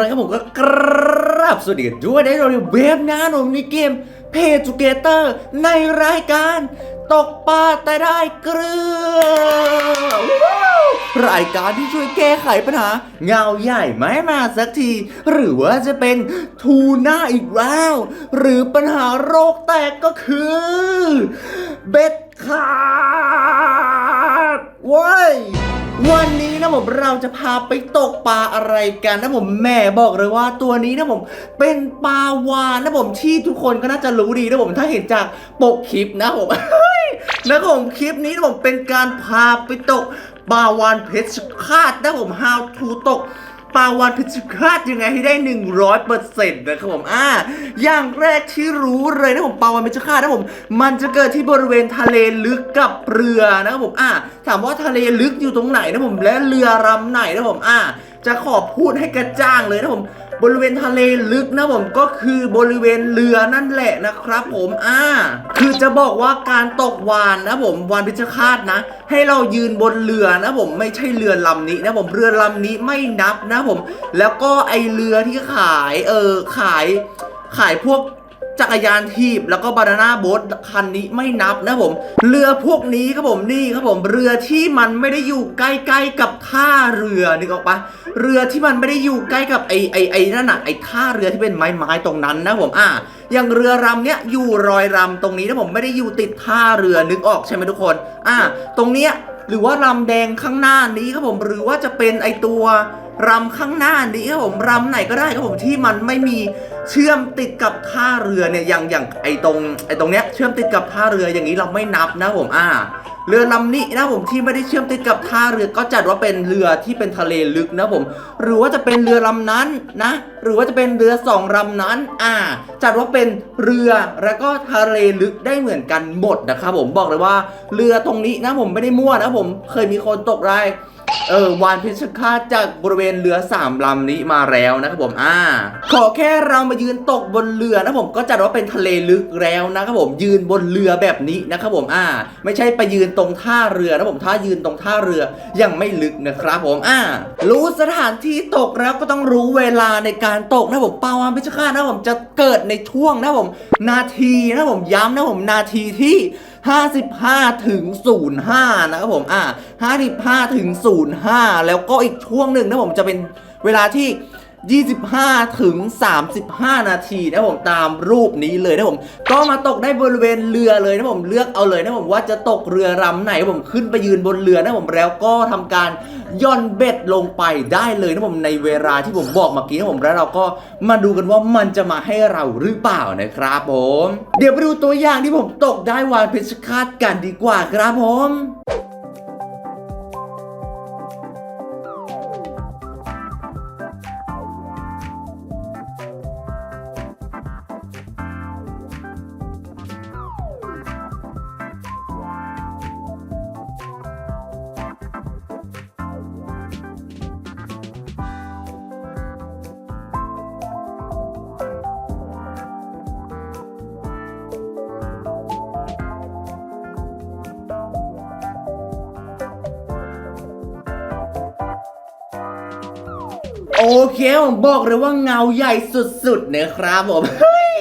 นะครับผมก็กราบสวัสดีกันด้วยได้เราในเว็บน้าหนุ่มในเกมเพจจูเกเตอร์ในรายการตกปลาแต่ได้เกลือรายการที่ช่วยแก้ไขปัญหา เงาใหญ่ไม่มาสักที หรือว่าจะเป็นทูน่าอีกแล้ว หรือปัญหาโรคแตกก็คือ เบ็ดขาด นนี้นะผมเราจะพาไปตกปลาอะไรกันนะผมแม่บอกเลยว่าตัวนี้นะผมเป็นปลาวานนะผมที่ทุกคนก็น่าจะรู้ดีนะผมถ้าเห็นจากปกคลิปนะผมนะผมคลิปนี้นะผมเป็นการพาไปตกปลาวานเพชรคาดนะผม how to ตก ปลาวานพิชรฆาตยังไงให้ได้ 100เปอร์เซ็นต์นะครับผมอ่าอย่างแรกที่รู้เลยนะผมปลาวานพิชรฆาตนะผม มันจะเกิดที่บริเวณทะเลลึกกับเรือนะครับผมอ่าถามว่าทะเลลึกอยู่ตรงไหนนะผมและเรือลำไหนนะผมอ่าจะขอพูดให้กระจ่างเลยนะผม บริเวณทะเลลึกนะผมก็คือบริเวณเรือนั่นแหละนะครับผมอ่าคือจะบอกว่าการตกวานนะผมวานพิชคาตนะ ให้เรายืนบนเรือนะผมไม่ใช่เรือลำนี้นะผมเรือลำนี้ไม่นับนะผม แล้วก็ไอเรือที่ขายเออขายขายพวก จักรยานทีบแล้วก็บานาน่าโบ๊ทคันนี้ไม่นับนะผม เรือพวกนี้ครับผมนี่ครับผมเรือที่มันไม่ได้อยู่ใกล้ๆกับท่าเรือนึกออกปะเรือที่มันไม่ได้อยู่ใกล้กับไอไอไอนั่นน่ะไอท่าเรือที่เป็นไม้ไม้ๆตรงนั้นนะผมอะอย่างเรือรำเนี้ยอยู่รอยรำตรงนี้นะผมไม่ได้อยู่ติดท่าเรือนึกออกใช่ไหมทุกคน อะตรงเนี้ยหรือว่าลำแดงข้างหน้านี้ครับผมหรือว่าจะเป็นไอตัว รำข้างหน้านี้ครับผมรำไหนก็ได้ครับผมที่มันไม่มีเชื่อมติดกับท่าเรือเนี่ยอย่างอย่างไอตรงไอตรงเนี้ยเชื่อมติดกับท่าเรืออย่างนี้เราไม่นับนะผมอ่า เรือลำนี้นะผมที่ไม่ได้เชื่อมติดกับท่าเรือก็จัดว่าเป็นเรือที่เป็นทะเลลึกนะผม หรือว่าจะเป็นเรือลำนั้นนะ หรือว่าจะเป็นเรือสองลำนั้น อ่า จัดว่าเป็นเรือแล้วก็ทะเลลึกได้เหมือนกันหมดนะครับผมบอกเลยว่าเรือตรงนี้นะผมไม่ได้มั่วนะผมเคยมีคนตกได้ เออวานพิชคาตจากบริเวณเรือสามลำนี้มาแล้วนะครับผมอ่า ขอแค่เรามายืนตกบนเรือนะผมก็จัดว่าเป็นทะเลลึกแล้วนะครับผมยืนบนเรือแบบนี้นะครับผมอ่า ไม่ใช่ไปยืนตรงท่าเรือนะผมถ้ายืนตรงท่าเรือยังไม่ลึกนะครับผมอ่า รู้สถานที่ตกแล้วก็ต้องรู้เวลาในการตกนะผมปาวานพิชคาตนะผมจะเกิดในช่วงนะผม นาทีนะผมย้ำนะผมนาทีที่ 55ถึง05นะครับผมอ่า55ถึง05 แล้วก็อีกช่วงหนึ่งนะผมจะเป็นเวลาที่ 25 ถึง 35 นาทีนะผมตามรูปนี้เลยนะผม ก็มาตกได้บริเวณเรือเลยนะผมเลือกเอาเลยนะผมว่าจะตกเรือลำไหนผมขึ้นไปยืนบนเรือนะผมแล้วก็ทำการย่อนเบ็ดลงไปได้เลยนะผมในเวลาที่ผมบอกเมื่อกี้นะผมแล้วเราก็มาดูกันว่ามันจะมาให้เราหรือเปล่านะครับผม เดี๋ยวไปดูตัวอย่างที่ผมตกได้วานเพชรคาตกันดีกว่าครับผม โอเคผมบอกเลยว่าเงาใหญ่สุดๆนะครับผมเฮ้ย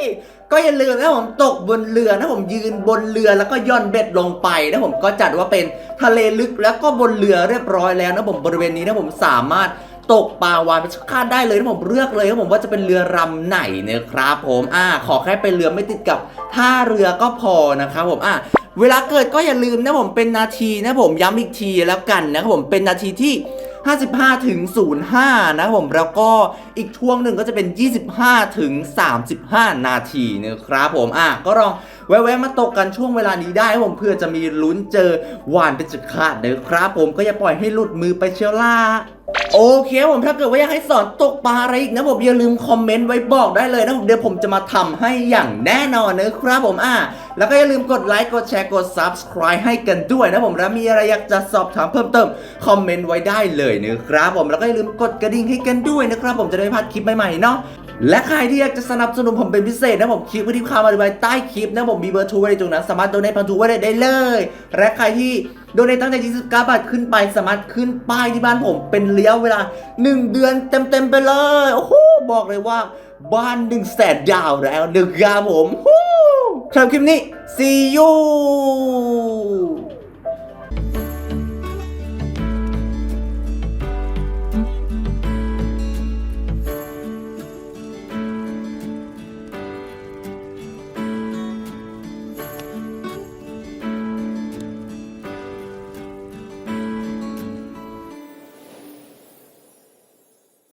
ก็อย่าลืมนะผมตกบนเรือนะผมยืนบนเรือแล้วก็ย่อนเบ็ดลงไปนะผมก็จัดว่าเป็นทะเลลึกแล้วก็บนเรือเรียบร้อยแล้วนะผมบริเวณนี้นะผมสามารถตกปลาวานไปคาดได้เลยนะผมเลือกเลยนะผมว่าจะเป็นเรือลำไหนนะครับผมอ่าขอแค่เป็นเรือไม่ติดกับท่าเรือก็พอนะครับผมอ่าเวลาเกิดก็อย่าลืมนะผมเป็นนาทีนะผมย้ำอีกทีแล้วกันนะครับผมเป็นนาทีที่ 55 ถึง 05 นะครับผมแล้วก็อีกช่วงหนึ่งก็จะเป็น 25 ถึง 35 นาทีนะครับผมอะก็ลองแวะๆมาตกกันช่วงเวลานี้ได้ครับผมเพื่อจะมีลุ้นเจอหวานเป็นจุดขาดนะครับผมก็อย่าปล่อยให้หลุดมือไปเชียวล่า โอเคผมถ้าเกิดว่าอยากให้สอนตกปลาอะไรอีกนะผมอย่าลืมคอมเมนต์ไว้บอกได้เลยนะผมเดี๋ยวผมจะมาทำให้อย่างแน่นอนนะครับผมอะแล้วก็อย่าลืมกดไลค์กดแชร์กด subscribe ให้กันด้วยนะผมแล้วมีอะไรอยากจะสอบถามเพิ่มเติมคอมเมนต์ไว้ได้เลยนะครับผมแล้วก็อย่าลืมกดกระดิ่งให้กันด้วยนะครับผมจะได้พลาดคลิปใหม่ๆเนาะ และใครที่อยากจะสนับสนุนผมเป็นพิเศษนะผมคลิกไว้ที่คำอธิบายใต้คลิปนะผมมีเบอร์ทรไว้ในตรงนั้นสามารถโดเนพันทูไว้ได้เลย และใครที่โดเนตั้งแต่29บาทขึ้นไปสามารถขึ้นป้ายที่บ้านผมเป็นระยะเวลา 1 เดือนเต็มๆไปเลยโอ้โหบอกเลยว่าบ้านหนึ่งแสนดาวแล้วหนึ่งครับผมสำหรับคลิปนี้ see you